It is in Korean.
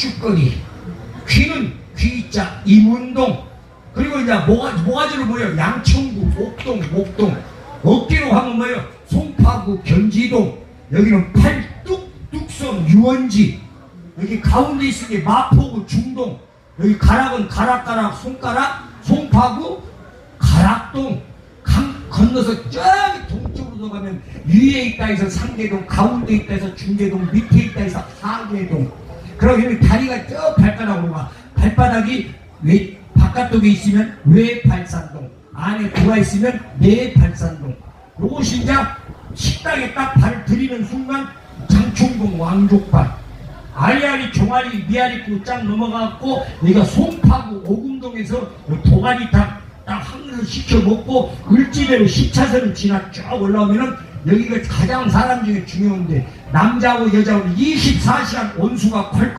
쭈꾸리 귀는 귀자 임운동. 그리고 이제 모가, 모가지로 뭐예요 양천구 옥동 목동. 어깨로 하면 뭐예요? 송파구 견지동. 여기는 팔뚝 뚝섬 유원지. 여기 가운데 있는 게 마포구 중동. 여기 가락은 가락가락 손가락 송파구 가락동. 강 건너서 저기 동쪽으로 가면 위에 있다 해서 상계동 가운데 있다 해서 중계동 밑에 있다 해서 하계동 여기 다리가 저 발바닥으로 가. 발바닥이 외 바깥쪽에 있으면 외발산동 안에 들어와 있으면 내발산동. 요것이 이제 식당에 딱 발을 들이는 순간 장충동 왕족발. 알리알리 종아리 미아리 쫙 넘어가고 여기가 송파구 오금동에서 도가니 탕 딱 한 그릇 시켜 먹고 을지대로 10차선을 지나 쭉 올라오면은 여기가 가장 사람 중에 중요한데 남자하고 여자하고 24시간 온수가 콸